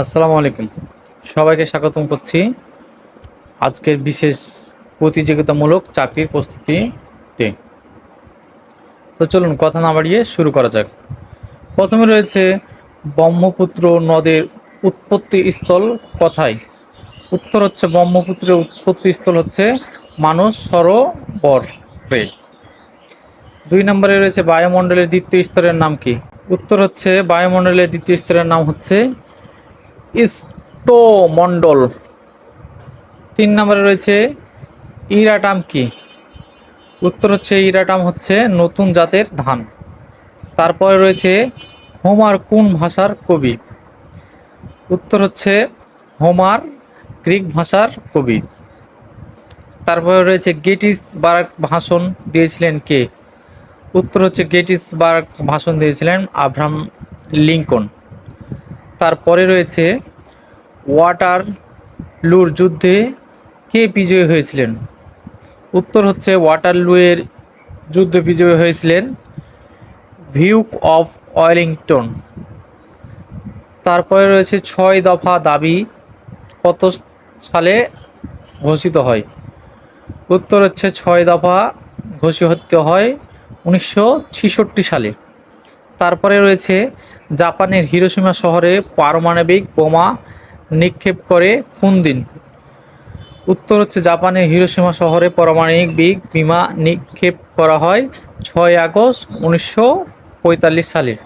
আসসালামু আলাইকুম। সবাইকে স্বাগতম করছি আজকের বিশেষ প্রতিযোগিতামূলক চাকরির প্রস্তুতিতে। তো চলুন কথা না বাড়িয়ে শুরু করা যাক। প্রথমে রয়েছে ব্রহ্মপুত্র নদের উৎপত্তি স্থল কথায়? উত্তর হচ্ছে ব্রহ্মপুত্রের উৎপত্তি স্থল হচ্ছে মানস সরোবরে দুই নম্বরে রয়েছে বায়ুমণ্ডলের দ্বিতীয় স্তরের নাম কি? উত্তর হচ্ছে বায়ুমণ্ডলের দ্বিতীয় স্তরের নাম হচ্ছে ইস্টোমণ্ডল তিন নম্বরে রয়েছে ইরাটাম কি? উত্তর হচ্ছে ইরাটাম হচ্ছে নতুন জাতের ধান। তারপরে রয়েছে হোমার কোন ভাষার কবি? উত্তর হচ্ছে হোমার গ্রিক ভাষার কবি। তারপরে রয়েছে গেটিস বার্গ ভাষণ দিয়েছিলেন কে? উত্তর হচ্ছে গেটিস বার্গ ভাষণ দিয়েছিলেন আব্রাহাম লিঙ্কন। তারপরে রয়েছে ওয়াটার লুর যুদ্ধে কে বিজয়ী হয়েছিলেন? উত্তর হচ্ছে ওয়াটারলুয়ের যুদ্ধে বিজয়ী হয়েছিলেন ভিউক অফ ওয়েলিংটন। তারপরে রয়েছে ছয় দফা দাবি, কত সালে ঘোষিত হয়? উত্তর হচ্ছে ছয় দফা ঘোষিত হয় উনিশশো ছেষট্টি সালে। তারপরে রয়েছে জাপানের হিরোসীমা শহরে পারমাণবিক বোমা নিক্ষেপ করে কোন দিন? উত্তর হচ্ছে জাপানের হিরোসীমা শহরে পারমাণবিক বিমা নিক্ষেপ করা হয় ছয় আগস্ট উনিশশো পঁয়তাল্লিশ সালে।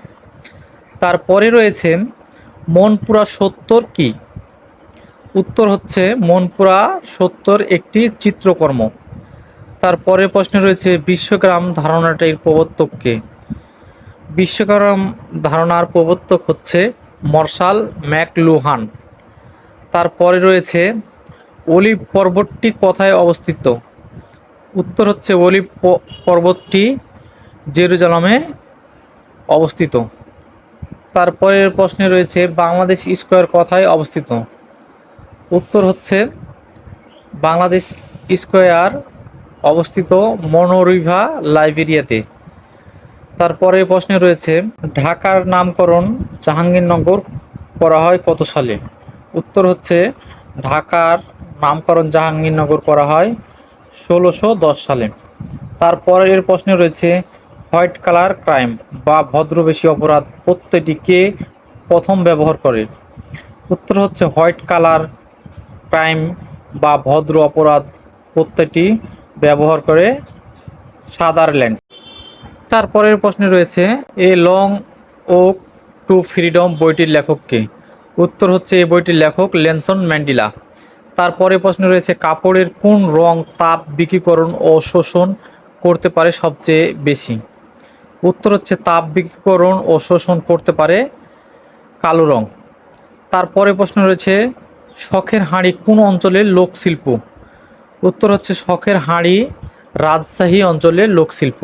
তারপরে রয়েছে মনপুরা সত্তর কি? উত্তর হচ্ছে মনপুরা সত্তর একটি চিত্রকর্ম। তারপরের প্রশ্নে রয়েছে বিশ্বগ্রাম ধারণাটির প্রবর্তককে বিশ্বগ্রাম ধারণার প্রবর্তক হচ্ছে মর্শাল ম্যাকলুহান। তারপরে রয়েছে অলিভ পর্বতটি কোথায় অবস্থিত? উত্তর হচ্ছে অলিভ পর্বতটি জেরুজালামে অবস্থিত। তারপরের প্রশ্নে রয়েছে বাংলাদেশ স্কোয়ার কোথায় অবস্থিত? উত্তর হচ্ছে বাংলাদেশ স্কোয়ার অবস্থিত মনোরিভা লাইবেরিয়াতে। তারপরের প্রশ্নে রয়েছে ঢাকার নামকরণ জাহাঙ্গীরনগর করা হয় কত সালে? উত্তর হচ্ছে ঢাকার নামকরণ জাহাঙ্গীরনগর করা হয় ষোলোশো দশ সালে। তারপরের প্রশ্নে রয়েছে, হোয়াইট কালার ক্রাইম বা ভদ্রবেশী অপরাধ প্রত্যয়টি কে প্রথম ব্যবহার করে? উত্তর হচ্ছে, হোয়াইট কালার ক্রাইম বা ভদ্র অপরাধ প্রত্যয়টি ব্যবহার করে সাদারল্যান্ড। তারপরের প্রশ্নে রয়েছে, a long walk to freedom বইটির লেখককে উত্তর হচ্ছে এই বইটির লেখক লেনসন ম্যান্ডিলা। তারপরে প্রশ্ন রয়েছে, কাপড়ের কোন রং তাপ, বিকিকরণ ও শোষণ করতে পারে সবচেয়ে বেশি? উত্তর হচ্ছে, তাপ, বিকিকরণ ও শোষণ করতে পারে কালো রং। তারপরে প্রশ্ন রয়েছে, শখের হাঁড়ি কোন অঞ্চলের লোকশিল্প? উত্তর হচ্ছে, শখের হাঁড়ি রাজশাহী অঞ্চলের লোকশিল্প।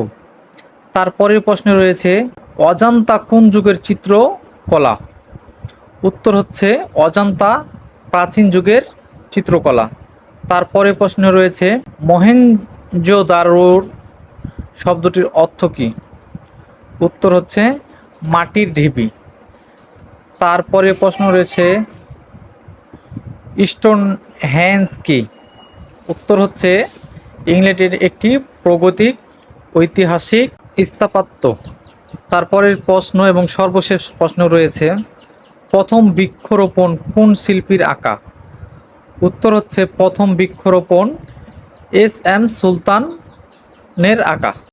তারপরের প্রশ্নে রয়েছে, অজান্তা কোন যুগের চিত্রকলা? উত্তর হচ্ছে অজান্তা প্রাচীন যুগের চিত্রকলা। তারপরে প্রশ্ন রয়েছে, মহেঞ্জোদারোর শব্দটির অর্থ কী? উত্তর হচ্ছে, মাটির ঢিবি। তারপরে প্রশ্ন রয়েছে স্টোন হ্যান্স কি উত্তর হচ্ছে, ইংল্যান্ডের একটি প্রগতিক ঐতিহাসিক স্থাপত্য। তারপরের প্রশ্ন এবং সর্বশেষ প্রশ্ন রয়েছে প্রথম বৃক্ষরোপণ কোন শিল্পীর আঁকা? উত্তর হচ্ছে প্রথম বৃক্ষরোপণ এস এম সুলতানের আঁকা।